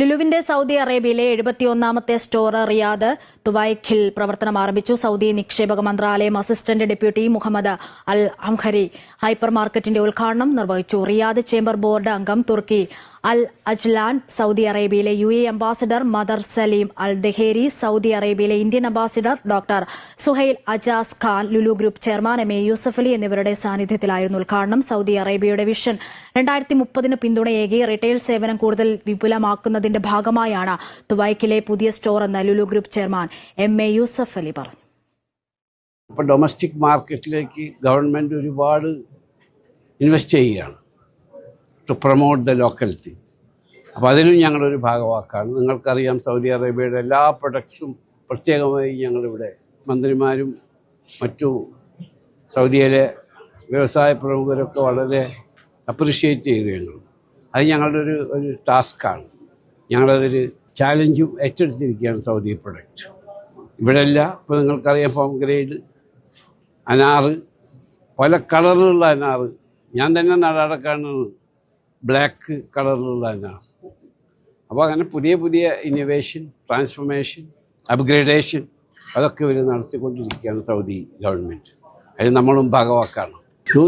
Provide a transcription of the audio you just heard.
ലുലുവിന്റെ Saudi അറേബ്യയിലെ എഴുപത്തിയൊന്നാമത്തെ store Riyadh തുവൈഖിൽ പ്രവർത്തനം ആരംഭിച്ചു. സൗദി നിക്ഷേപക മന്ത്രാലയം assistant deputy Muhammad Al Amhari hyper മാർക്കറ്റിന്റെ ഉദ്ഘാടനം നിർവഹിച്ചു. റിയാദ് ചേംബർ ബോർഡ് അംഗം തുർക്കി അൽ അജ്ലാൻ സൗദി അറേബ്യയിലെ U A ambassador Matar Salim Al Dhaheri Saudi അറേബ്യയിലെ Indian ambassador doctor Suhail Ajaz Khan Lulu group chairman M A Yusuff Ali എന്നിവരുടെ സാന്നിധ്യത്തിലായിരുന്നു ഉദ്ഘാടനം. Saudi അറേബ്യയുടെ വിഷൻ രണ്ടായിരത്തി മുപ്പതിന് പിന്തുണയേകി റിട്ടെയിൽ സേവനം കൂടുതൽ വിപുലമാക്കുന്നതിന്റെ ഭാഗമായാണ് തുവൈക്കിലെ പുതിയ സ്റ്റോർ എന്ന Lulu group chairman M A Yusuff Ali പറഞ്ഞു. ഇപ്പോൾ ഡൊമസ്റ്റിക് മാർക്കറ്റിലേക്ക് ഗവൺമെന്റ് ഒരുപാട് ഇൻവെസ്റ്റ് ചെയ്യുകയാണ്. To promote the local things അപ്പോൾ അതിലും ഞങ്ങളൊരു ഭാഗവാക്കാണ്. നിങ്ങൾക്കറിയാം സൗദി അറേബ്യയുടെ എല്ലാ പ്രൊഡക്ട്സും പ്രത്യേകമായി ഞങ്ങളിവിടെ മന്ത്രിമാരും മറ്റു സൗദിയിലെ വ്യവസായ പ്രമുഖരൊക്കെ വളരെ അപ്രീഷിയേറ്റ് ചെയ്തു ഞങ്ങൾ അത് ഞങ്ങളുടെ ഒരു ഒരു ടാസ്ക്കാണ് ഞങ്ങളതൊരു ചാലഞ്ചും ഏറ്റെടുത്തിരിക്കുകയാണ് സൗദി പ്രൊഡക്റ്റ് ഇവിടെയല്ല ഇപ്പോൾ നിങ്ങൾക്കറിയാം ഫോം ഗ്രേഡ് അനാറ് പല കളറിലുള്ള അനാറ്. ഞാൻ തന്നെ നടക്കാണ് ബ്ലാക്ക് കളറിലുള്ള തന്നെയാണ് അപ്പോൾ അങ്ങനെ പുതിയ പുതിയ ഇന്നോവേഷൻ ട്രാൻസ്ഫോർമേഷൻ അപ്ഗ്രേഡേഷൻ അതൊക്കെ ഇവർ നടത്തിക്കൊണ്ടിരിക്കുകയാണ് സൗദി ഗവൺമെന്റ് അതിന് നമ്മളും ഭാഗവാക്കാണ് ടു